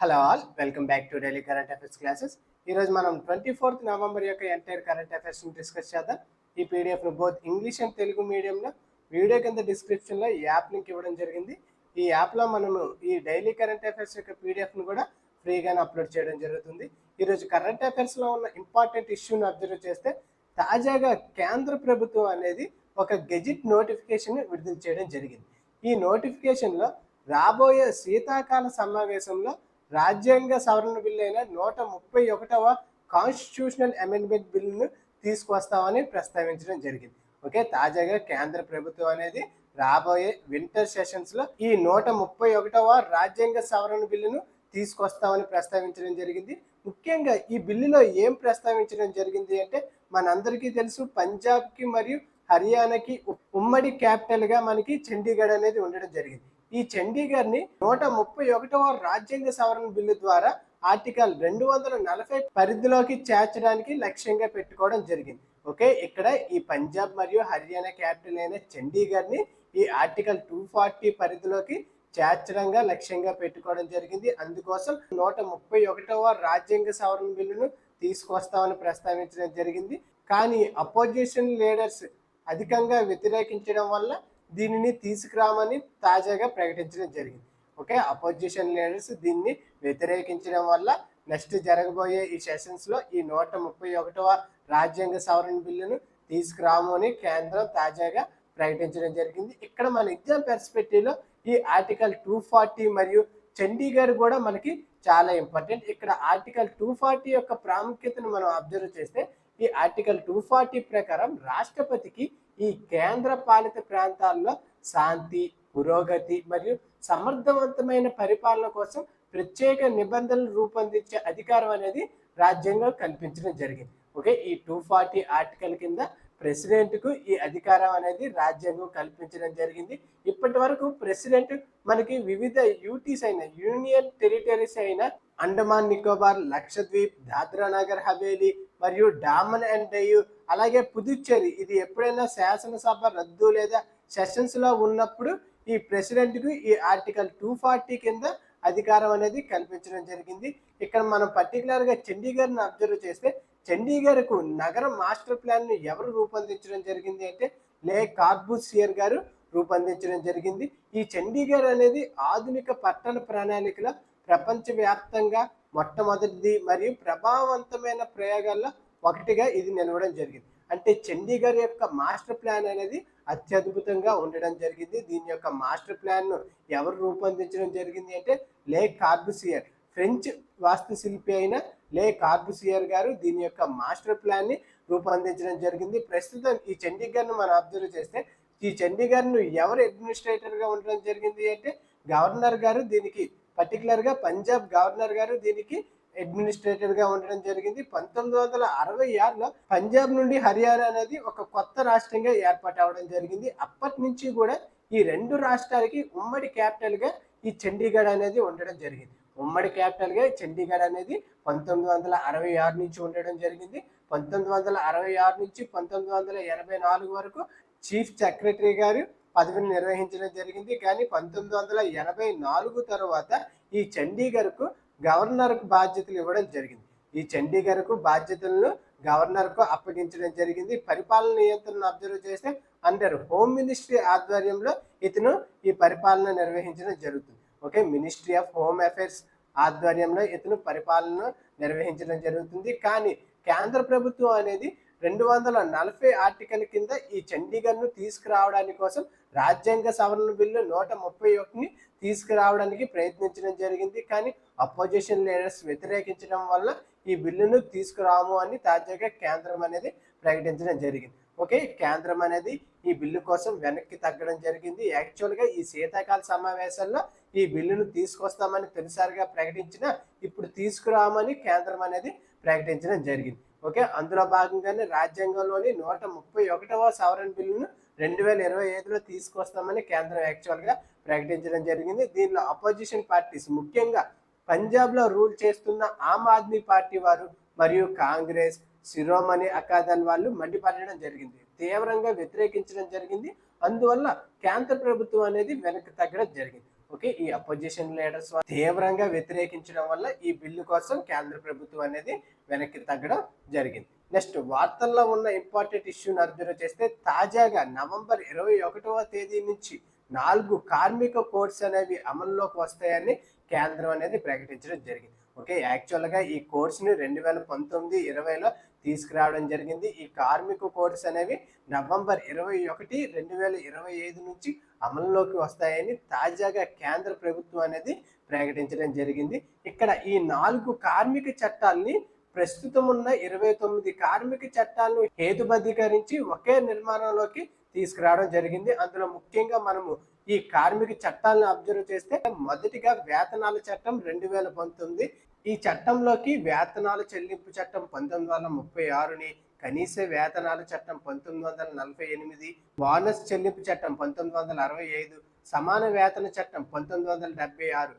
Hello all welcome back to daily current affairs classes ఈరోజు మనం twenty fourth November యొక్క entire current అఫైర్స్ని discuss చేద్దాం. ఈ పీడిఎఫ్ను బోత్ ఇంగ్లీష్ అండ్ తెలుగు మీడియంలో వీడియో కింద డిస్క్రిప్షన్లో ఈ యాప్ లింక్ ఇవ్వడం జరిగింది. ఈ యాప్లో మనము ఈ డైలీ కరెంట్ అఫైర్స్ యొక్క పీడిఎఫ్ను కూడా ఫ్రీగానే అప్లోడ్ చేయడం జరుగుతుంది. ఈరోజు కరెంట్ అఫైర్స్లో ఉన్న ఇంపార్టెంట్ ఇష్యూని అబ్జర్వ్ చేస్తే తాజాగా కేంద్ర ప్రభుత్వం అనేది ఒక గెజిట్ నోటిఫికేషన్ విడుదల చేయడం జరిగింది. ఈ నోటిఫికేషన్లో రాబోయే శీతాకాల సమావేశంలో రాజ్యాంగ సవరణ బిల్లు అయిన నూట ముప్పై ఒకటవ కాన్స్టిట్యూషనల్ అమెండ్మెంట్ బిల్లును తీసుకొస్తామని ప్రస్తావించడం జరిగింది. ఓకే తాజాగా కేంద్ర ప్రభుత్వం అనేది రాబోయే వింటర్ సెషన్స్లో ఈ నూట ముప్పై ఒకటవ రాజ్యాంగ సవరణ బిల్లును తీసుకొస్తామని ప్రస్తావించడం జరిగింది. ముఖ్యంగా ఈ బిల్లులో ఏం ప్రస్తావించడం జరిగింది అంటే మనందరికీ తెలుసు పంజాబ్కి మరియు హర్యానాకి ఉమ్మడి క్యాపిటల్గా మనకి చండీగఢ్ అనేది ఉండడం జరిగింది. ఈ చండీగఢ్ని నూట ముప్పై ఒకటవ రాజ్యాంగ సవరణ బిల్లు ద్వారా ఆర్టికల్ రెండు వందల నలభై పరిధిలోకి చేర్చడానికి లక్ష్యంగా పెట్టుకోవడం జరిగింది. ఓకే ఇక్కడ ఈ పంజాబ్ మరియు హర్యానా క్యాపిటల్ అయిన చండీగఢ్ని ఈ ఆర్టికల్ టూ ఫార్టీ పరిధిలోకి చేర్చడంగా లక్ష్యంగా పెట్టుకోవడం జరిగింది. అందుకోసం నూట ముప్పై ఒకటవ రాజ్యాంగ సవరణ బిల్లును తీసుకొస్తామని ప్రస్తావించడం జరిగింది. కానీ అపోజిషన్ లీడర్స్ అధికంగా వ్యతిరేకించడం వల్ల దీనిని తీసుకురామని తాజాగా ప్రకటించడం జరిగింది. ఓకే? అపోజిషన్ లీడర్స్ దీన్ని వ్యతిరేకించడం వల్ల నెక్స్ట్ జరగబోయే ఈ సెషన్స్లో ఈ నూట ముప్పై ఒకటవ రాజ్యాంగ సవరణ బిల్లును తీసుకురాము అని కేంద్రం తాజాగా ప్రకటించడం జరిగింది. ఇక్కడ మన ఎగ్జామ్ పెర్స్పెక్టివ్లో ఈ ఆర్టికల్ టూ ఫార్టీ మరియు చండీగఢ్ కూడా మనకి చాలా ఇంపార్టెంట్. ఇక్కడ ఆర్టికల్ టూ ఫార్టీ యొక్క ప్రాముఖ్యతను మనం అబ్జర్వ్ చేస్తే ఈ ఆర్టికల్ టూ ఫార్టీ ప్రకారం రాష్ట్రపతికి ఈ కేంద్ర పాలిత ప్రాంతాల్లో శాంతి పురోగతి మరియు సమర్థవంతమైన పరిపాలన కోసం ప్రత్యేక నిబంధనలు రూపొందించే అధికారం అనేది రాజ్యాంగం కల్పించడం జరిగింది. ఓకే ఈ టూ ఫార్టీ ఆర్టికల్ కింద ప్రెసిడెంట్కు ఈ అధికారం అనేది రాజ్యాంగం కల్పించడం జరిగింది. ఇప్పటి వరకు ప్రెసిడెంట్ మనకి వివిధ యూటీస్ అయిన యూనియన్ టెరిటరీస్ అయిన అండమాన్ నికోబార్ లక్షద్వీప్ దాద్రా నగర్ హవేలీ మరియు డామన్ అండ్ డయ్యూ అలాగే పుదుచ్చేరి ఇది ఎప్పుడైనా శాసనసభ రద్దు లేదా సెషన్స్లో ఉన్నప్పుడు ఈ ప్రెసిడెంట్కు ఈ ఆర్టికల్ టూ ఫార్టీ కింద అధికారం అనేది కల్పించడం జరిగింది. ఇక్కడ మనం పర్టికులర్గా చండీగఢ్ అబ్జర్వ్ చేస్తే చండీగఢ్కు నగర మాస్టర్ ప్లాన్ను ఎవరు రూపొందించడం జరిగింది అంటే లే కార్బూసియర్ గారు రూపొందించడం జరిగింది. ఈ చండీగఢ్ అనేది ఆధునిక పట్టణ ప్రణాళికలో ప్రపంచవ్యాప్తంగా మొట్టమొదటిది మరియు ప్రభావవంతమైన ప్రయోగాల్లో ఒకటిగా ఇది నిలవడం జరిగింది. అంటే చండీగఢ్ యొక్క మాస్టర్ ప్లాన్ అనేది అత్యద్భుతంగా ఉండడం జరిగింది. దీని యొక్క మాస్టర్ ప్లాన్ను ఎవరు రూపొందించడం జరిగింది అంటే లే కార్బుసియర్ ఫ్రెంచ్ వాస్తుశిల్పి అయిన లే కార్బుసియర్ గారు దీని యొక్క మాస్టర్ ప్లాన్ని రూపొందించడం జరిగింది. ప్రస్తుతం ఈ చండీగఢ్ను మనం అబ్జర్వ్ చేస్తే ఈ చండీగఢ్ను ఎవరు అడ్మినిస్ట్రేటర్గా ఉండడం జరిగింది అంటే గవర్నర్ గారు దీనికి పర్టికులర్గా పంజాబ్ గవర్నర్ గారు దీనికి అడ్మినిస్ట్రేటర్గా ఉండడం జరిగింది. పంతొమ్మిది వందల అరవై ఆరులో పంజాబ్ నుండి హర్యానా అనేది ఒక కొత్త రాష్ట్రంగా ఏర్పాటు అవడం జరిగింది. అప్పటి నుంచి కూడా ఈ రెండు రాష్ట్రాలకి ఉమ్మడి క్యాపిటల్గా ఈ చండీగఢ్ అనేది ఉండడం జరిగింది. ఉమ్మడి క్యాపిటల్గా చండీగఢ్ అనేది పంతొమ్మిది వందల అరవై ఆరు నుంచి ఉండడం జరిగింది. పంతొమ్మిది వందల అరవై ఆరు నుంచి పంతొమ్మిది వందల ఎనభై నాలుగు వరకు చీఫ్ సెక్రటరీ గారు పదవిని నిర్వహించడం జరిగింది. కానీ పంతొమ్మిది వందల ఎనభై నాలుగు తర్వాత ఈ చండీగఢ్కు గవర్నర్కు బాధ్యతలు ఇవ్వడం జరిగింది. ఈ చండీగఢ్కు బాధ్యతలను గవర్నర్కు అప్పగించడం జరిగింది. పరిపాలన నియంత్రణ అబ్జర్వ్ చేస్తే అండర్ హోమ్ మినిస్ట్రీ ఆధ్వర్యంలో ఇతను ఈ పరిపాలన నిర్వహించడం జరుగుతుంది. Okay ministry of home affairs ఆధ్వర్యంలో ఇతను పరిపాలన నిర్వహించడం జరుగుతుంది. కానీ కేంద్ర ప్రభుత్వం అనేది రెండు వందల నలభై ఆర్టికల్ కింద ఈ చండీగఢ్ను తీసుకురావడానికి కోసం రాజ్యాంగ సవరణ బిల్లు నూట ముప్పై ఒకటిని తీసుకురావడానికి ప్రయత్నించడం జరిగింది. కానీ అపోజిషన్ లీడర్స్ వ్యతిరేకించడం వల్ల ఈ బిల్లును తీసుకురాము అని తాజాగా కేంద్రం అనేది ప్రకటించడం జరిగింది. ఓకే కేంద్రం అనేది ఈ బిల్లు కోసం వెనక్కి తగ్గడం జరిగింది. యాక్చువల్గా ఈ శీతాకాల సమావేశాల్లో ఈ బిల్లును తీసుకొస్తామని తొలిసారిగా ప్రకటించిన ఇప్పుడు తీసుకురామని కేంద్రం అనేది ప్రకటించడం జరిగింది. ఓకే? అందులో భాగంగానే రాజ్యాంగంలోని నూట ముప్పై ఒకటవ సవరణ బిల్లును రెండు వేల ఇరవై ఐదులో తీసుకొస్తామని కేంద్రం యాక్చువల్గా ప్రకటించడం జరిగింది. దీనిలో అపోజిషన్ పార్టీస్ ముఖ్యంగా పంజాబ్లో రూల్ చేస్తున్న ఆమ్ ఆద్మీ పార్టీ వారు మరియు కాంగ్రెస్ శిరోమణి అకాదల్ వాళ్ళు మండిపడడం జరిగింది. తీవ్రంగా వ్యతిరేకించడం జరిగింది. అందువల్ల కేంద్ర ప్రభుత్వం అనేది వెనక్కి తగ్గడం జరిగింది. ఓకే ఈ అపోజిషన్ లీడర్స్ తీవ్రంగా వ్యతిరేకించడం వల్ల ఈ బిల్లు కోసం కేంద్ర ప్రభుత్వం అనేది వెనక్కి తగ్గడం జరిగింది. నెక్స్ట్ వార్తల్లో ఉన్న ఇంపార్టెంట్ ఇష్యూని అబ్జర్వ్ చేస్తే తాజాగా నవంబర్ ఇరవై ఒకటవ తేదీ నుంచి నాలుగు కార్మిక కోడ్స్ అనేవి అమల్లోకి వస్తాయని కేంద్రం అనేది ప్రకటించడం జరిగింది. ఓకే యాక్చువల్గా ఈ కోర్స్ని రెండు వేల పంతొమ్మిది ఇరవైలో తీసుకురావడం జరిగింది. ఈ కార్మిక కోర్స్ అనేవి నవంబర్ ఇరవై ఒకటి రెండు వేల ఇరవై ఐదు నుంచి అమల్లోకి వస్తాయని తాజాగా కేంద్ర ప్రభుత్వం అనేది ప్రకటించడం జరిగింది. ఇక్కడ ఈ నాలుగు కార్మిక చట్టాల్ని ప్రస్తుతం ఉన్న ఇరవై తొమ్మిది కార్మిక చట్టాలను హేతుబద్ధీకరించి ఒకే నిర్మాణంలోకి తీసుకురావడం జరిగింది. అందులో ముఖ్యంగా మనము ఈ కార్మిక చట్టాలను అబ్జర్వ్ చేస్తే మొదటిగా వేతనాల చట్టం రెండు వేల పంతొమ్మిది ఈ చట్టంలోకి వేతనాలు చెల్లింపు చట్టం పంతొమ్మిది వందల ముప్పై ఆరుని కనీస వేతనాల చట్టం పంతొమ్మిది వందల నలభై ఎనిమిది బోనస్ చెల్లింపు చట్టం పంతొమ్మిది వందల అరవై ఐదు సమాన వేతన చట్టం పంతొమ్మిది వందల డెబ్బై ఆరు.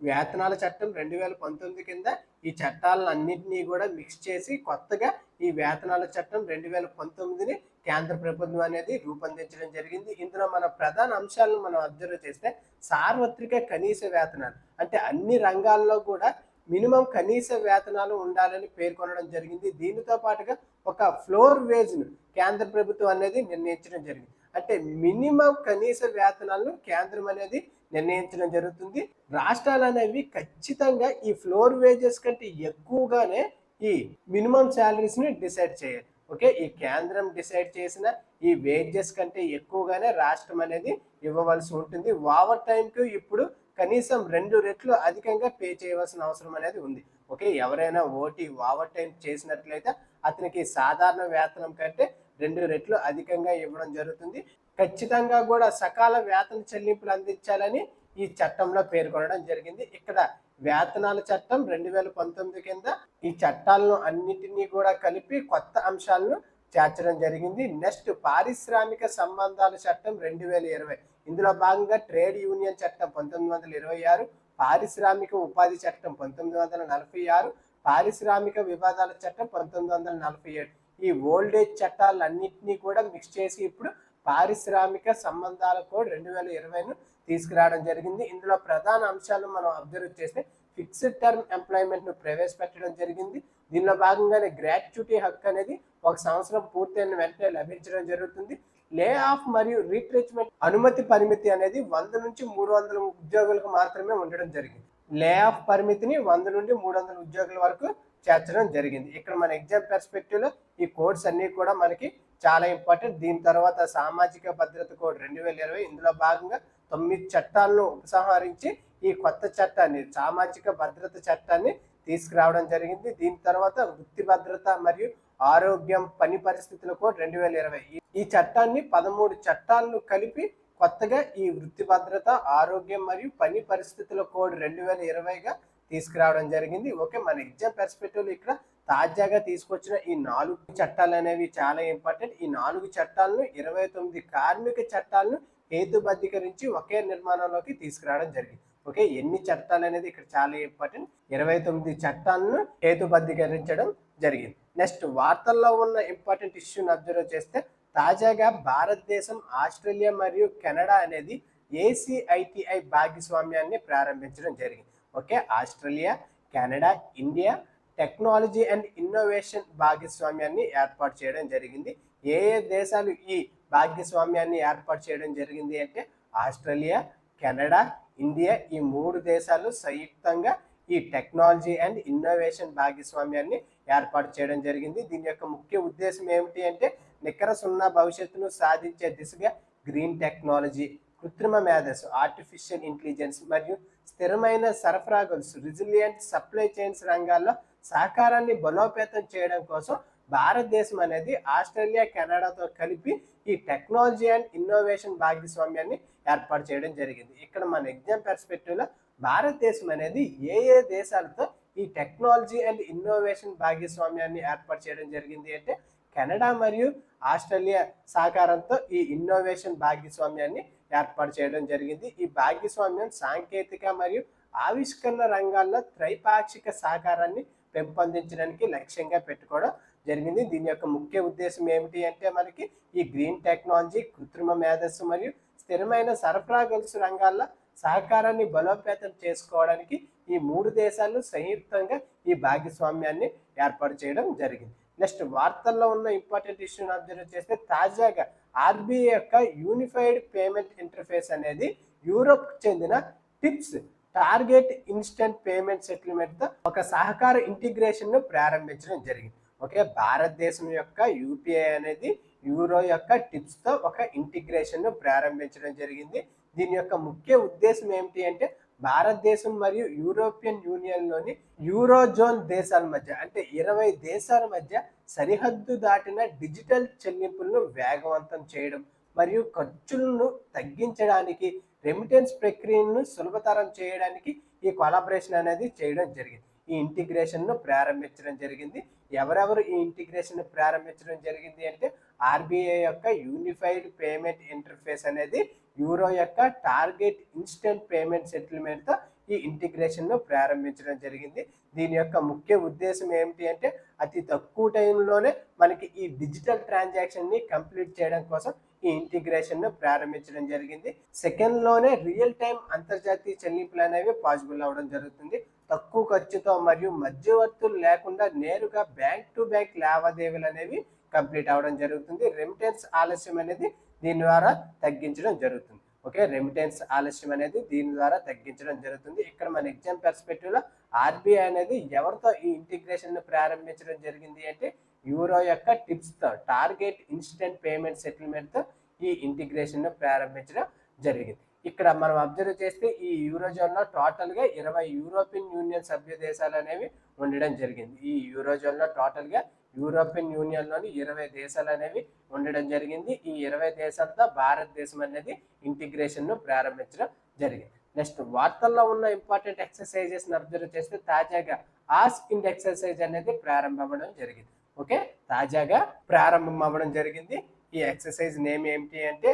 వేతనాల చట్టం రెండు వేల పంతొమ్మిది కింద ఈ చట్టాలన్నింటినీ కూడా మిక్స్ చేసి కొత్తగా ఈ వేతనాల చట్టం రెండు వేల పంతొమ్మిదిని కేంద్ర ప్రభుత్వం అనేది రూపొందించడం జరిగింది. ఇందులో మన ప్రధాన అంశాలను మనం అబ్జర్వ్ చేస్తే సార్వత్రిక కనీస వేతనాలు అంటే అన్ని రంగాల్లో కూడా మినిమం కనీస వేతనాలు ఉండాలని పేర్కొనడం జరిగింది. దీనితో పాటుగా ఒక ఫ్లోర్ వేజ్ను కేంద్ర ప్రభుత్వం అనేది నిర్ణయించడం జరిగింది. అంటే మినిమం కనీస వేతనాలను కేంద్రం అనేది నిర్ణయించడం జరుగుతుంది. రాష్ట్రాలు అనేవి ఖచ్చితంగా ఈ ఫ్లోర్ వేజెస్ కంటే ఎక్కువగానే ఈ మినిమం శాలరీస్ని డిసైడ్ చేయాలి. ఓకే? ఈ కేంద్రం డిసైడ్ చేసిన ఈ వేజెస్ కంటే ఎక్కువగానే రాష్ట్రం అనేది ఇవ్వవలసి ఉంటుంది. ఓవర్ టైంకి ఇప్పుడు కనీసం రెండు రెట్లు అధికంగా పే చేయవలసిన అవసరం అనేది ఉంది. ఓకే ఎవరైనా ఓటీ ఓవర్ టైం చేసినట్లయితే అతనికి సాధారణ వేతనం కంటే రెండు రెట్లు అధికంగా ఇవ్వడం జరుగుతుంది. ఖచ్చితంగా కూడా సకాల వేతన చెల్లింపులు అందించాలని ఈ చట్టంలో పేర్కొనడం జరిగింది. ఇక్కడ వేతనాల చట్టం రెండు వేల పంతొమ్మిది కింద ఈ చట్టాలను అన్నిటినీ కూడా కలిపి కొత్త అంశాలను చేర్చడం జరిగింది. నెక్స్ట్ పారిశ్రామిక సంబంధాల చట్టం రెండు వేల ఇరవై. ఇందులో భాగంగా ట్రేడ్ యూనియన్ చట్టం పంతొమ్మిది వందల ఇరవై ఆరు పారిశ్రామిక ఉపాధి చట్టం పంతొమ్మిది వందల నలభై ఆరు పారిశ్రామిక వివాదాల చట్టం పంతొమ్మిది వందల నలభై ఏడు. ఈ ఓల్డేజ్ చట్టాలన్నింటినీ కూడా మిక్స్ చేసి ఇప్పుడు పారిశ్రామిక సంబంధాల కోడ్ రెండు వేల ఇరవైను తీసుకురావడం జరిగింది. ఇందులో ప్రధాన అంశాలు మనం అబ్జర్వ్ చేస్తే ఫిక్స్డ్ టర్మ్ ఎంప్లాయ్మెంట్ను ప్రవేశపెట్టడం జరిగింది. దీనిలో భాగంగానే గ్రాట్యుటీ హక్కు అనేది ఒక సంవత్సరం పూర్తయిన వెంటనే లభించడం జరుగుతుంది. లే ఆఫ్ మరియు రీట్రెచ్మెంట్ అనుమతి పరిమితి అనేది వంద నుంచి మూడు వందల ఉద్యోగులకు మాత్రమే ఉండడం జరిగింది. లే ఆఫ్ పరిమితిని వంద నుండి మూడు వందల ఉద్యోగుల వరకు చేర్చడం జరిగింది. ఇక్కడ మన ఎగ్జామ్ పెర్స్పెక్టివ్లో ఈ కోడ్స్ అన్ని కూడా మనకి చాలా ఇంపార్టెంట్ దీని తర్వాత సామాజిక భద్రత కోడ్ రెండు వేల ఇరవై ఇందులో భాగంగా తొమ్మిది చట్టాలను ఉపసంహరించి ఈ కొత్త చట్టాన్ని సామాజిక భద్రత చట్టాన్ని తీసుకురావడం జరిగింది. దీని తర్వాత వృత్తి భద్రత మరియు ఆరోగ్యం పని పరిస్థితుల కోడ్ రెండు వేల ఇరవై. ఈ చట్టాన్ని పదమూడు చట్టాలను కలిపి కొత్తగా ఈ వృత్తి భద్రత ఆరోగ్యం మరియు పని పరిస్థితుల కోడ్ రెండు వేల ఇరవైగా తీసుకురావడం జరిగింది. ఓకే మన ఎగ్జామ్ పెర్స్పెక్టివ్ ఇక్కడ తాజాగా తీసుకొచ్చిన ఈ నాలుగు చట్టాలు అనేవి చాలా ఇంపార్టెంట్. ఈ నాలుగు చట్టాలను ఇరవై తొమ్మిది కార్మిక చట్టాలను హేతుబద్ధీకరించి ఒకే నిర్మాణంలోకి తీసుకురావడం జరిగింది. ఓకే ఎన్ని చట్టాలు అనేది ఇక్కడ చాలా ఇంపార్టెంట్. ఇరవై తొమ్మిది చట్టాలను హేతుబద్ధీకరించడం జరిగింది. నెక్స్ట్ వార్తల్లో ఉన్న ఇంపార్టెంట్ ఇష్యూని అబ్జర్వ్ చేస్తే తాజాగా భారతదేశం ఆస్ట్రేలియా మరియు కెనడా అనేది ఏసీఐటిఐ భాగస్వామ్యాన్ని ప్రారంభించడం జరిగింది. Okay Australia Canada India technology and innovation భాగస్వామ్యాన్ని ఏర్పాటు చేయడం జరిగింది. ఏ ఏ దేశాలు ఈ భాగస్వామ్యాన్ని ఏర్పాటు చేయడం జరిగింది అంటే ఆస్ట్రేలియా కెనడా ఇండియా ఈ మూడు దేశాలు సంయుక్తంగా ఈ టెక్నాలజీ అండ్ ఇన్నోవేషన్ భాగస్వామ్యాన్ని ఏర్పాటు చేయడం జరిగింది. దీని యొక్క ముఖ్య ఉద్దేశం ఏమిటి అంటే నికర సున్నా భవిష్యత్తును సాధించే దిశగా గ్రీన్ టెక్నాలజీ కృత్రిమ మేధస్సు ఆర్టిఫిషియల్ ఇంటెలిజెన్స్ మరియు స్థిరమైన సరఫరా గొలుసు రిజిలియంట్ సప్లై చైన్స్ రంగాల్లో సహకారాన్ని బలోపేతం చేయడం కోసం భారతదేశం అనేది ఆస్ట్రేలియా కెనడాతో కలిపి ఈ టెక్నాలజీ అండ్ ఇన్నోవేషన్ భాగస్వామ్యాన్ని ఏర్పాటు చేయడం జరిగింది. ఇక్కడ మన ఎగ్జామ్ పెర్స్పెక్టివ్లో భారతదేశం అనేది ఏ ఏ దేశాలతో ఈ టెక్నాలజీ అండ్ ఇన్నోవేషన్ భాగస్వామ్యాన్ని ఏర్పాటు చేయడం జరిగింది అంటే కెనడా మరియు ఆస్ట్రేలియా సహకారంతో ఈ ఇన్నోవేషన్ భాగస్వామ్యాన్ని ఏర్పాటు చేయడం జరిగింది. ఈ భాగస్వామ్యం సాంకేతిక మరియు ఆవిష్కరణ రంగాల్లో త్రైపాక్షిక సహకారాన్ని పెంపొందించడానికి లక్ష్యంగా పెట్టుకోవడం జరిగింది. దీని యొక్క ముఖ్య ఉద్దేశం ఏమిటి అంటే మనకి ఈ గ్రీన్ టెక్నాలజీ కృత్రిమ మేధస్సు మరియు స్థిరమైన సరఫరా గొలుసు రంగాల్లో సహకారాన్ని బలోపేతం చేసుకోవడానికి ఈ మూడు దేశాలు సంయుక్తంగా ఈ భాగస్వామ్యాన్ని ఏర్పాటు చేయడం జరిగింది. నెక్స్ట్ వార్తల్లో ఉన్న ఇంపార్టెంట్ ఇష్యూని అబ్జర్వ్ చేస్తే తాజాగా ఆర్బీఐ యొక్క యూనిఫైడ్ పేమెంట్ ఇంటర్ఫేస్ అనేది యూరోప్ చెందిన టిప్స్ టార్గెట్ ఇన్స్టెంట్ పేమెంట్ సెటిల్మెంట్తో ఒక సహకార ఇంటిగ్రేషన్ను ప్రారంభించడం జరిగింది. ఓకే భారతదేశం యొక్క యూపీఐ అనేది యూరో యొక్క టిప్స్తో ఒక ఇంటిగ్రేషన్ను ప్రారంభించడం జరిగింది. దీని యొక్క ముఖ్య ఉద్దేశం ఏమిటి అంటే భారతదేశం మరియు యూరోపియన్ యూనియన్లోని యూరోజోన్ దేశాల మధ్య అంటే ఇరవై దేశాల మధ్య సరిహద్దు దాటిన డిజిటల్ చెల్లింపులను వేగవంతం చేయడం మరియు ఖర్చులను తగ్గించడానికి రెమిటెన్స్ ప్రక్రియను సులభతరం చేయడానికి ఈ కొలాబరేషన్ అనేది చేయడం జరిగింది. ఈ ఇంటిగ్రేషన్ను ప్రారంభించడం జరిగింది. ఎవరెవరు ఈ ఇంటిగ్రేషన్ ప్రారంభించడం జరిగింది అంటే ఆర్బీఐ యొక్క యూనిఫైడ్ పేమెంట్ ఇంటర్ఫేస్ అనేది యూరో యొక్క టార్గెట్ ఇన్స్టెంట్ పేమెంట్ సెటిల్మెంట్తో ఈ ఇంటిగ్రేషన్ను ప్రారంభించడం జరిగింది. దీని యొక్క ముఖ్య ఉద్దేశం ఏమిటి అంటే అతి తక్కువ టైంలోనే మనకి ఈ డిజిటల్ ట్రాన్సాక్షన్ని కంప్లీట్ చేయడం కోసం ఈ ఇంటిగ్రేషన్ను ప్రారంభించడం జరిగింది. సెకండ్లోనే రియల్ టైం అంతర్జాతీయ చెల్లింపులు అనేవి పాసిబుల్ అవ్వడం జరుగుతుంది. తక్కువ ఖర్చుతో మరియు మధ్యవర్తులు లేకుండా నేరుగా బ్యాంక్ టు బ్యాంక్ లావాదేవీలు అనేవి కంప్లీట్ అవ్వడం జరుగుతుంది. రెమిటెన్స్ ఆలస్యం అనేది దీని ద్వారా తగ్గించడం జరుగుతుంది. ఓకే రెమిటెన్స్ ఆలస్యం అనేది దీని ద్వారా తగ్గించడం జరుగుతుంది. ఇక్కడ మన ఎగ్జామ్ పర్స్పెక్టివ్లో ఆర్బీఐ అనేది ఎవరితో ఈ ఇంటిగ్రేషన్ను ప్రారంభించడం జరిగింది అంటే యూరో యొక్క టిప్స్తో టార్గెట్ ఇన్స్టెంట్ పేమెంట్ సెటిల్మెంట్తో ఈ ఇంటిగ్రేషన్ను ప్రారంభించడం జరిగింది. ఇక్కడ మనం అబ్జర్వ్ చేస్తే ఈ యూరోజోన్లో టోటల్గా ఇరవై యూరోపియన్ యూనియన్ సభ్య దేశాలు అనేవి ఉండడం జరిగింది. ఈ యూరోజోన్లో టోటల్గా యూరోపియన్ యూనియన్లోని ఇరవై దేశాలు అనేవి ఉండడం జరిగింది. ఈ ఇరవై దేశాలతో భారతదేశం అనేది ఇంటిగ్రేషన్ను ప్రారంభించడం జరిగింది. నెక్స్ట్ వార్తల్లో ఉన్న ఇంపార్టెంట్ ఎక్సర్సైజెస్ అబ్జర్వ్ చేస్తే తాజాగా ఆస్క్ ఇండ్ ఎక్సర్సైజ్ అనేది ప్రారంభమవడం జరిగింది. ఓకే? తాజాగా ప్రారంభం అవ్వడం జరిగింది. ఈ ఎక్సర్సైజ్ నేమ్ ఏమిటి అంటే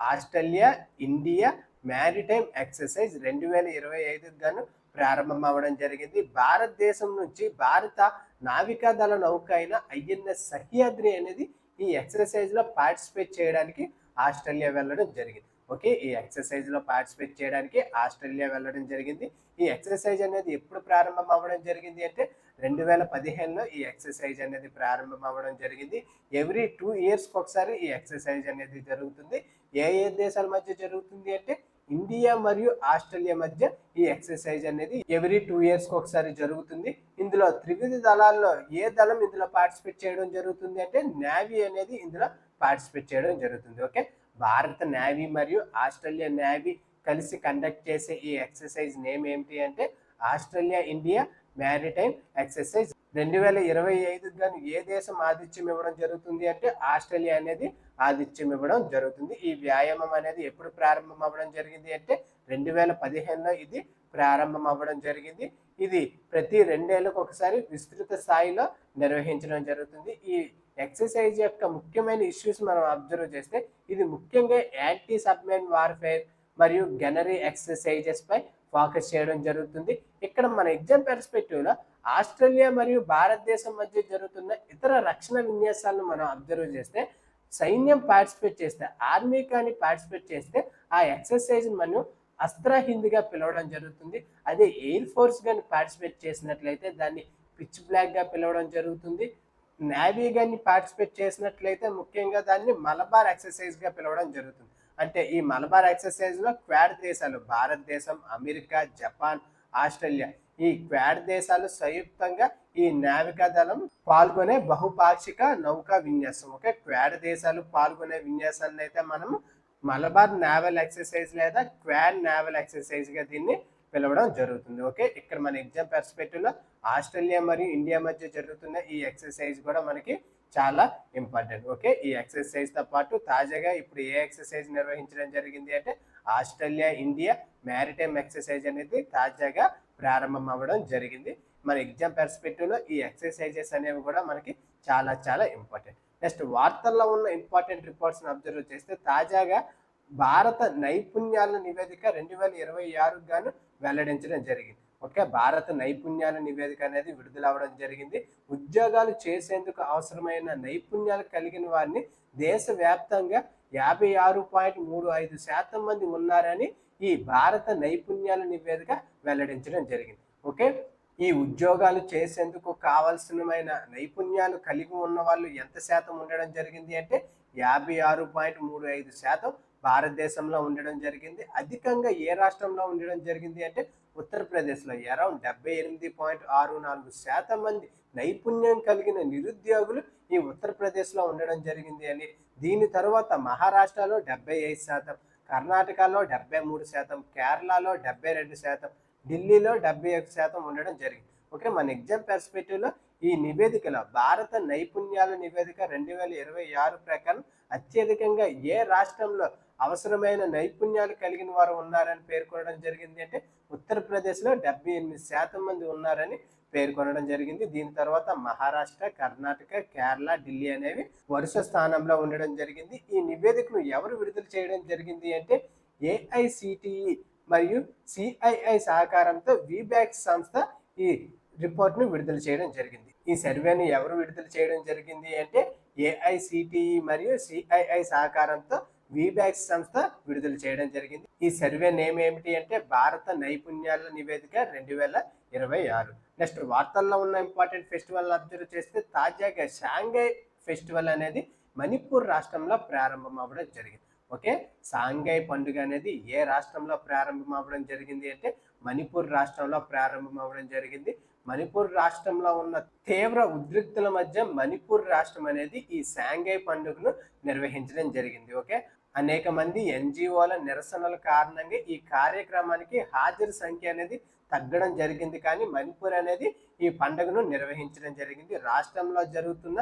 ఆస్ట్రేలియా ఇండియా మ్యారిటైమ్ ఎక్సర్సైజ్ రెండు వేల ఇరవై ఐదుకు గాను ప్రారంభం అవ్వడం జరిగింది. భారతదేశం నుంచి భారత నావికాదళ నౌక అయిన ఐఎన్ఎస్ సహ్యాద్రి అనేది ఈ ఎక్సర్సైజ్లో పార్టిసిపేట్ చేయడానికి ఆస్ట్రేలియా వెళ్ళడం జరిగింది. ఓకే ఈ ఎక్సర్సైజ్లో పార్టిసిపేట్ చేయడానికి ఆస్ట్రేలియా వెళ్ళడం జరిగింది. ఈ ఎక్సర్సైజ్ అనేది ఎప్పుడు ప్రారంభం అవ్వడం జరిగింది అంటే రెండు వేల పదిహేనులో ఈ ఎక్సర్సైజ్ అనేది ప్రారంభం అవ్వడం జరిగింది ఎవ్రీ టూ ఇయర్స్కి ఒకసారి ఈ ఎక్సర్సైజ్ అనేది జరుగుతుంది. ఏ ఏ దేశాల మధ్య జరుగుతుంది అంటే ఇండియా మరియు ఆస్ట్రేలియా మధ్య ఈ ఎక్సర్సైజ్ అనేది ఎవ్రీ టూ ఇయర్స్కి ఒకసారి జరుగుతుంది. ఇందులో త్రివిధ దళాల్లో ఏ దళం ఇందులో పార్టిసిపేట్ చేయడం జరుగుతుంది అంటే నేవీ అనేది ఇందులో పార్టిసిపేట్ చేయడం జరుగుతుంది. ఓకే? భారత నేవీ మరియు ఆస్ట్రేలియా నేవీ కలిసి కండక్ట్ చేసే ఈ ఎక్సర్సైజ్ నేమ్ ఏమిటి అంటే ఆస్ట్రేలియా ఇండియా మ్యారిటైమ్ ఎక్సర్సైజ్ రెండు వేల ఇరవై ఐదుకి గాను ఏ దేశం ఆతిథ్యం ఇవ్వడం జరుగుతుంది అంటే ఆస్ట్రేలియా అనేది ఆతిథ్యం ఇవ్వడం జరుగుతుంది. ఈ వ్యాయామం అనేది ఎప్పుడు ప్రారంభం అవ్వడం జరిగింది అంటే రెండు వేల పదిహేనులో ఇది ప్రారంభం అవ్వడం జరిగింది. ఇది ప్రతి రెండేళ్ళకు ఒకసారి విస్తృత స్థాయిలో నిర్వహించడం జరుగుతుంది. ఈ ఎక్సర్సైజ్ యొక్క ముఖ్యమైన ఇష్యూస్ మనం అబ్జర్వ్ చేస్తే ఇది ముఖ్యంగా యాంటీ సబ్మెన్ వార్ఫేర్ మరియు గెనరీ ఎక్సర్సైజెస్ పై ఫోకస్ చేయడం జరుగుతుంది. ఇక్కడ మన ఎగ్జామ్ పెర్స్పెక్టివ్లో ఆస్ట్రేలియా మరియు భారతదేశం మధ్య జరుగుతున్న ఇతర రక్షణ విన్యాసాలను మనం అబ్జర్వ్ చేస్తే సైన్యం పార్టిసిపేట్ చేస్తే ఆర్మీ కానీ పార్టిసిపేట్ చేస్తే ఆ ఎక్సర్సైజ్ మనం అస్త్ర హిందీగా పిలవడం జరుగుతుంది. అదే ఎయిర్ ఫోర్స్ కానీ పార్టిసిపేట్ చేసినట్లయితే దాన్ని పిచ్ బ్లాక్గా పిలవడం జరుగుతుంది. నేవీ కానీ పార్టిసిపేట్ చేసినట్లయితే ముఖ్యంగా దాన్ని మలబార్ ఎక్సర్సైజ్గా పిలవడం జరుగుతుంది. అంటే ఈ మలబార్ ఎక్సర్సైజ్లో క్వాడ్ దేశాలు భారతదేశం అమెరికా జపాన్ ఆస్ట్రేలియా ఈ క్వాడ్ దేశాలు సంయుక్తంగా ఈ నావికా దళం పాల్గొనే బహుపాక్షిక నౌకా విన్యాసం. ఓకే? క్వాడ్ దేశాలు పాల్గొనే విన్యాసాన్ని అయితే మనం మలబార్ నావల్ ఎక్సర్సైజ్ లేదా క్వాడ్ నావల్ ఎక్సర్సైజ్గా దీన్ని పిలవడం జరుగుతుంది. ఓకే? ఇక్కడ మన ఎగ్జామ్ పర్స్పెక్టివ్లో ఆస్ట్రేలియా మరియు ఇండియా మధ్య జరుగుతున్న ఈ ఎక్సర్సైజ్ కూడా మనకి చాలా ఇంపార్టెంట్ ఓకే ఈ ఎక్సర్సైజ్తో పాటు తాజాగా ఇప్పుడు ఏ ఎక్సర్సైజ్ నిర్వహించడం జరిగింది అంటే ఆస్ట్రేలియా ఇండియా మ్యారిటైమ్ ఎక్సర్సైజ్ అనేది తాజాగా ప్రారంభం అవ్వడం జరిగింది. మన ఎగ్జామ్ పర్స్పెక్టివ్లో ఈ ఎక్సర్సైజెస్ అనేవి కూడా మనకి చాలా చాలా ఇంపార్టెంట్ నెక్స్ట్ వార్తల్లో ఉన్న ఇంపార్టెంట్ రిపోర్ట్స్ అబ్జర్వ్ చేస్తే తాజాగా భారత నైపుణ్యాల నివేదిక రెండు వేల ఇరవై ఆరుకు గాను వెల్లడించడం జరిగింది. ఓకే భారత నైపుణ్యాల నివేదిక అనేది విడుదల అవ్వడం జరిగింది. ఉద్యోగాలు చేసేందుకు అవసరమైన నైపుణ్యాలు కలిగిన వారిని దేశవ్యాప్తంగా యాభై ఆరు పాయింట్ మూడు ఐదు శాతం మంది ఉన్నారని ఈ భారత నైపుణ్యాల నివేదిక వెల్లడించడం జరిగింది. ఓకే ఈ ఉద్యోగాలు చేసేందుకు కావలసినమైన నైపుణ్యాలు కలిగి ఉన్న వాళ్ళు ఎంత శాతం ఉండడం జరిగింది అంటే యాభై ఆరు పాయింట్ మూడు ఐదు శాతం భారతదేశంలో ఉండడం జరిగింది. అధికంగా ఏ రాష్ట్రంలో ఉండడం జరిగింది అంటే ఉత్తరప్రదేశ్లో అరౌండ్ డెబ్బై ఎనిమిది పాయింట్ ఆరు నాలుగు శాతం మంది నైపుణ్యం కలిగిన నిరుద్యోగులు ఈ ఉత్తరప్రదేశ్లో ఉండడం జరిగింది అని. దీని తర్వాత మహారాష్ట్రలో డెబ్బై ఐదు శాతం కర్ణాటకలో డెబ్బై మూడు శాతం కేరళలో డెబ్బై రెండు శాతం ఢిల్లీలో డెబ్బై ఒక శాతం ఉండడం జరిగింది. ఓకే మన ఎగ్జామ్ పెర్స్పెక్టివ్లో ఈ నివేదికలో భారత నైపుణ్యాల నివేదిక రెండు వేల ఇరవై ఆరు ప్రకారం అత్యధికంగా ఏ రాష్ట్రంలో అవసరమైన నైపుణ్యాలు కలిగిన వారు ఉన్నారని పేర్కొనడం జరిగింది అంటే ఉత్తరప్రదేశ్లో డెబ్బై ఎనిమిది శాతం మంది ఉన్నారని పేర్కొనడం జరిగింది. దీని తర్వాత మహారాష్ట్ర కర్ణాటక కేరళ ఢిల్లీ అనేవి వరుస స్థానంలో ఉండడం జరిగింది. ఈ నివేదికను ఎవరు విడుదల చేయడం జరిగింది అంటే ఏఐసిటిఈ మరియు సిఐఐ సహకారంతో విబ్యాక్స్ సంస్థ ఈ రిపోర్ట్ను విడుదల చేయడం జరిగింది. ఈ సర్వేను ఎవరు విడుదల చేయడం జరిగింది అంటే ఏఐసిటిఈ మరియు సిఐఐ సహకారంతో వీబ్యాక్ సంస్థ విడుదల చేయడం జరిగింది. ఈ సర్వే నేమ్ ఏమిటి అంటే భారత నైపుణ్యాల నివేదిక రెండు వేల ఇరవై ఆరు. నెక్స్ట్ వార్తల్లో ఉన్న ఇంపార్టెంట్ ఫెస్టివల్ అబ్జర్వ్ చేస్తే తాజాగా షాంఘై ఫెస్టివల్ అనేది మణిపూర్ రాష్ట్రంలో ప్రారంభం అవ్వడం జరిగింది. ఓకే? సాంఘై పండుగ అనేది ఏ రాష్ట్రంలో ప్రారంభం అవ్వడం జరిగింది అంటే మణిపూర్ రాష్ట్రంలో ప్రారంభం అవ్వడం జరిగింది. మణిపూర్ రాష్ట్రంలో ఉన్న తీవ్ర ఉద్రిక్తుల మధ్య మణిపూర్ రాష్ట్రం అనేది ఈ సాంఘై పండుగను నిర్వహించడం జరిగింది. ఓకే? అనేక మంది ఎన్జిఓల నిరసనల కారణంగా ఈ కార్యక్రమానికి హాజరు సంఖ్య అనేది తగ్గడం జరిగింది. కానీ మణిపూర్ అనేది ఈ పండుగను నిర్వహించడం జరిగింది. రాష్ట్రంలో జరుగుతున్న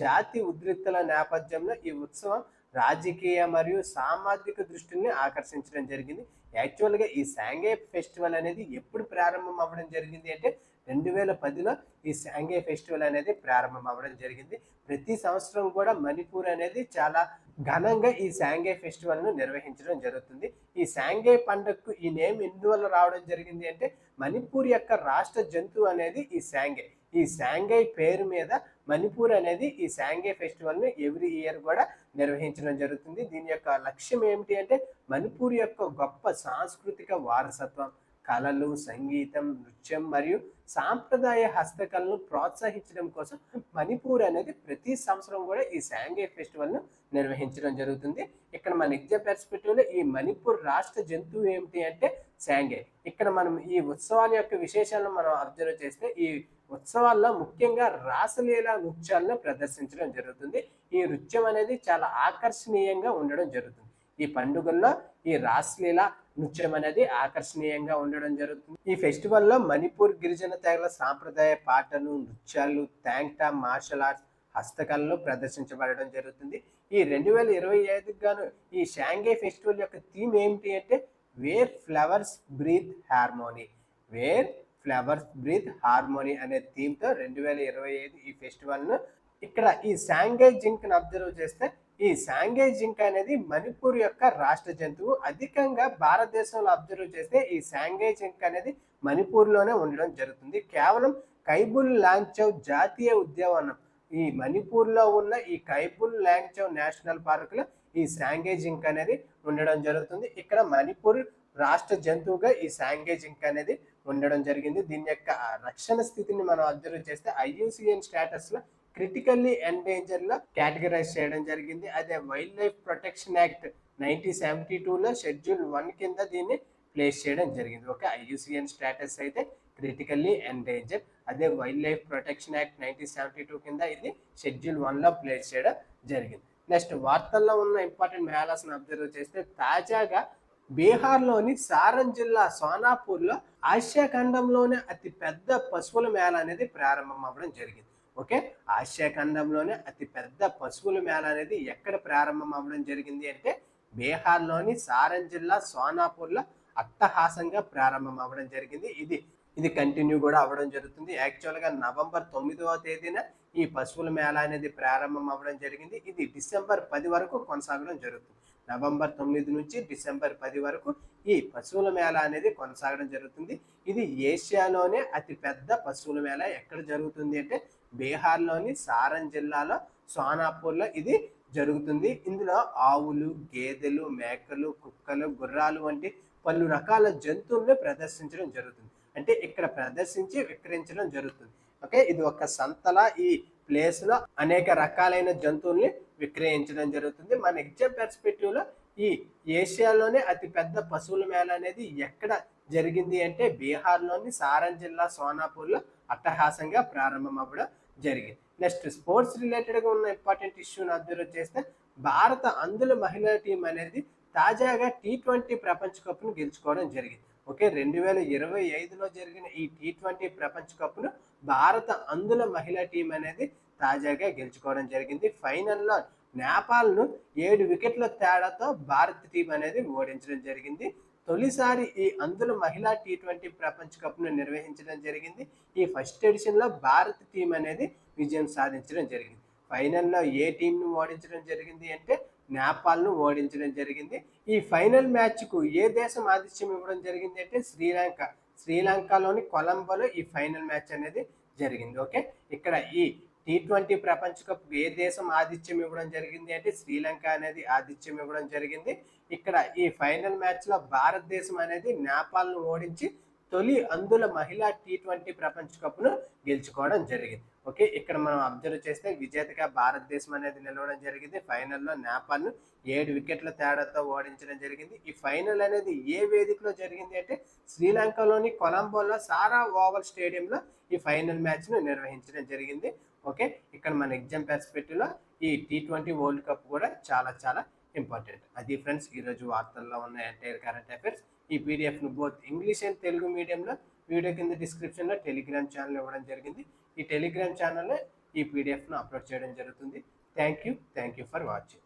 జాతి ఉద్రిక్తుల నేపథ్యంలో ఈ ఉత్సవం రాజకీయ మరియు సామాజిక దృష్టిని ఆకర్షించడం జరిగింది. యాక్చువల్గా ఈ శాంగే ఫెస్టివల్ అనేది ఎప్పుడు ప్రారంభం అవ్వడం జరిగింది అంటే రెండు వేల పదిలో ఈ శాంగే ఫెస్టివల్ అనేది ప్రారంభం అవ్వడం జరిగింది. ప్రతి సంవత్సరం కూడా మణిపూర్ అనేది చాలా ఘనంగా ఈ శాంగే ఫెస్టివల్ను నిర్వహించడం జరుగుతుంది. ఈ శాంగే పండుగకు ఈ నేమ్ ఎందువల్ల రావడం జరిగింది అంటే మణిపూర్ యొక్క రాష్ట్ర జంతువు అనేది ఈ శాంగే ఈ శాంఘై పేరు మీద మణిపూర్ అనేది ఈ శాంఘై ఫెస్టివల్ని ఎవ్రీ ఇయర్ కూడా నిర్వహించడం జరుగుతుంది. దీని యొక్క లక్ష్యం ఏమిటి అంటే మణిపూర్ యొక్క గొప్ప సాంస్కృతిక వారసత్వం. కళలు సంగీతం నృత్యం మరియు సాంప్రదాయ హస్తకళను ప్రోత్సహించడం కోసం మణిపూర్ అనేది ప్రతి సంవత్సరం కూడా ఈ శాంగే ఫెస్టివల్ను నిర్వహించడం జరుగుతుంది. ఇక్కడ మన నిత్య పెర్స్పెక్టివ్లో ఈ మణిపూర్ రాష్ట్ర జంతువు ఏమిటి అంటే శాంగే ఇక్కడ మనం ఈ ఉత్సవాల యొక్క విశేషాలను మనం అబ్జర్వ్ చేస్తే ఈ ఉత్సవాల్లో ముఖ్యంగా రాసలీల నృత్యాలను ప్రదర్శించడం జరుగుతుంది. ఈ నృత్యం అనేది చాలా ఆకర్షణీయంగా ఉండడం జరుగుతుంది. ఈ పండుగల్లో ఈ రాస్లీల నృత్యం అనేది ఆకర్షణీయంగా ఉండడం జరుగుతుంది. ఈ ఫెస్టివల్లో మణిపూర్ గిరిజన తెగల సాంప్రదాయ పాటలు నృత్యాలు థ్యాంక్టా మార్షల్ ఆర్ట్స్ హస్తకళలు ప్రదర్శించబడడం జరుగుతుంది. ఈ రెండు వేల ఇరవై ఐదుకు గాను ఈ షాంఘై ఫెస్టివల్ యొక్క థీమ్ ఏమిటి అంటే where flowers breathe harmony. Where flowers breathe harmony అనే థీమ్తో రెండు వేల ఇరవై ఐదు ఈ ఫెస్టివల్ను ఇక్కడ ఈ సాంఘై జింక్ని అబ్జర్వ్ చేస్తే ఈ సాంఘై జింక అనేది మణిపూర్ యొక్క రాష్ట్ర జంతువు. అధికంగా భారతదేశంలో అబ్జర్వ్ చేస్తే ఈ సాంఘై జింక్ అనేది మణిపూర్లోనే ఉండడం జరుగుతుంది. కేవలం కైబుల్ లాంచౌ జాతీయ ఉద్యానవనం ఈ మణిపూర్లో ఉన్న ఈ కైబుల్ లాంచౌ నేషనల్ పార్కులో ఈ సాంఘై జింక్ అనేది ఉండడం జరుగుతుంది. ఇక్కడ మణిపూర్ రాష్ట్ర జంతువుగా ఈ సాంఘై జింక్ అనేది ఉండడం జరిగింది. దీని యొక్క రక్షణ స్థితిని మనం అబ్జర్వ్ చేస్తే ఐయుసిఎన్ స్టేటస్లో క్రిటికల్లీ ఎండేంజర్లో కేటగరైజ్ చేయడం జరిగింది. అదే wildlife protection act nineteen seventy టూలో షెడ్యూల్ వన్ కింద దీన్ని ప్లేస్ చేయడం జరిగింది. ఓకే ఐయుసిఎన్ స్టేటస్ అయితే క్రిటికల్లీ ఎండేంజర్ అదే wildlife protection act nineteen seventy two కింద ఇది షెడ్యూల్ వన్లో ప్లేస్ చేయడం జరిగింది. నెక్స్ట్ వార్తల్లో ఉన్న ఇంపార్టెంట్ మేళాస్ని అబ్జర్వ్ చేస్తే తాజాగా బీహార్లోని సారన్ జిల్లా సోనాపూర్లో ఆసియా ఖండంలోనే అతి పెద్ద పశువుల మేళ అనేది ప్రారంభం అవ్వడం జరిగింది. ఓకే? ఆసియా ఖండంలోనే అతి పెద్ద పశువుల మేళ అనేది ఎక్కడ ప్రారంభం అవ్వడం జరిగింది అంటే బీహార్లోని సారన్ జిల్లా సోనాపూర్లో అట్టహాసంగా ప్రారంభం అవ్వడం జరిగింది. ఇది ఇది కంటిన్యూ కూడా అవ్వడం జరుగుతుంది. యాక్చువల్గా నవంబర్ తొమ్మిదవ తేదీన ఈ పశువుల మేళ అనేది ప్రారంభం అవ్వడం జరిగింది. ఇది డిసెంబర్ పది వరకు కొనసాగడం జరుగుతుంది. నవంబర్ తొమ్మిది నుంచి డిసెంబర్ పది వరకు ఈ పశువుల మేళ అనేది కొనసాగడం జరుగుతుంది. ఇది ఏషియాలోనే అతి పెద్ద పశువుల మేళ. ఎక్కడ జరుగుతుంది అంటే బీహార్లోని సారన్ జిల్లాలో సోనాపూర్లో ఇది జరుగుతుంది. ఇందులో ఆవులు గేదెలు మేకలు కుక్కలు గుర్రాలు వంటి పలు రకాల జంతువుల్ని ప్రదర్శించడం జరుగుతుంది. అంటే ఇక్కడ ప్రదర్శించి విక్రయించడం జరుగుతుంది. ఓకే? ఇది ఒక సంతల ఈ ప్లేస్లో అనేక రకాలైన జంతువుల్ని విక్రయించడం జరుగుతుంది. మన ఎగ్జామ్ పెర్స్పెక్టివ్లో ఈ ఏషియాలోనే అతి పెద్ద పశువుల మేళ అనేది ఎక్కడ జరిగింది అంటే బీహార్లోని సారన్ జిల్లా సోనాపూర్లో అట్టహాసంగా ప్రారంభం అవ్వడం జరిగింది. నెక్స్ట్ స్పోర్ట్స్ రిలేటెడ్గా ఉన్న ఇంపార్టెంట్ ఇష్యూని అబ్జర్వ్ చేస్తే భారత అందుల మహిళా టీం అనేది తాజాగా టీ ట్వంటీ ప్రపంచ కప్ను గెలుచుకోవడం జరిగింది. ఓకే రెండు వేల ఇరవై ఐదులో జరిగిన ఈ టీ ట్వంటీ ప్రపంచ కప్ను భారత అందుల మహిళా టీం అనేది తాజాగా గెలుచుకోవడం జరిగింది. ఫైనల్లో నేపాల్ను ఏడు వికెట్ల తేడాతో భారత టీం అనేది ఓడించడం జరిగింది. తొలిసారి ఈ అందుల మహిళా టీ ట్వంటీ ప్రపంచ కప్ను నిర్వహించడం జరిగింది. ఈ ఫస్ట్ ఎడిషన్లో భారత్ టీం అనేది విజయం సాధించడం జరిగింది. ఫైనల్లో ఏ టీంను ఓడించడం జరిగింది అంటే నేపాల్ను ఓడించడం జరిగింది. ఈ ఫైనల్ మ్యాచ్కు ఏ దేశం ఆతిథ్యం ఇవ్వడం జరిగింది అంటే శ్రీలంక. శ్రీలంకలోని కొలంబోలో ఈ ఫైనల్ మ్యాచ్ అనేది జరిగింది. ఓకే? ఇక్కడ ఈ టీ ట్వంటీ ప్రపంచ కప్ ఏ దేశం ఆతిథ్యం ఇవ్వడం జరిగింది అంటే శ్రీలంక అనేది ఆతిథ్యం ఇవ్వడం జరిగింది. ఇక్కడ ఈ ఫైనల్ మ్యాచ్లో భారతదేశం అనేది నేపాల్ను ఓడించి తొలి అందుల మహిళా టీ ట్వంటీ ప్రపంచ కప్ను గెలుచుకోవడం జరిగింది. ఓకే ఇక్కడ మనం అబ్జర్వ్ చేస్తే విజేతగా భారతదేశం అనేది నిలవడం జరిగింది. ఫైనల్లో నేపాల్ను ఏడు వికెట్ల తేడాతో ఓడించడం జరిగింది. ఈ ఫైనల్ అనేది ఏ వేదికలో జరిగింది అంటే శ్రీలంకలోని కొలంబోలో సారా ఓవల్ స్టేడియంలో ఈ ఫైనల్ మ్యాచ్ను నిర్వహించడం జరిగింది. ఓకే ఇక్కడ మన ఎగ్జామ్ పర్స్పెక్టివ్లో ఈ టీ ట్వంటీ వరల్డ్ కప్ కూడా చాలా చాలా ఇంపార్టెంట్ అది ఫ్రెండ్స్ ఈరోజు వార్తల్లో ఉన్న ఎంటైర్ కరెంట్ అఫైర్స్ ఈ పీడిఎఫ్ను బోత్ ఇంగ్లీష్ అండ్ తెలుగు మీడియంలో వీడియో కింద డిస్క్రిప్షన్లో టెలిగ్రామ్ ఛానల్ ఇవ్వడం జరిగింది. ఈ టెలిగ్రామ్ ఛానల్లో ఈ పీడిఎఫ్ను అప్లోడ్ చేయడం జరుగుతుంది. Thank you thank you for watching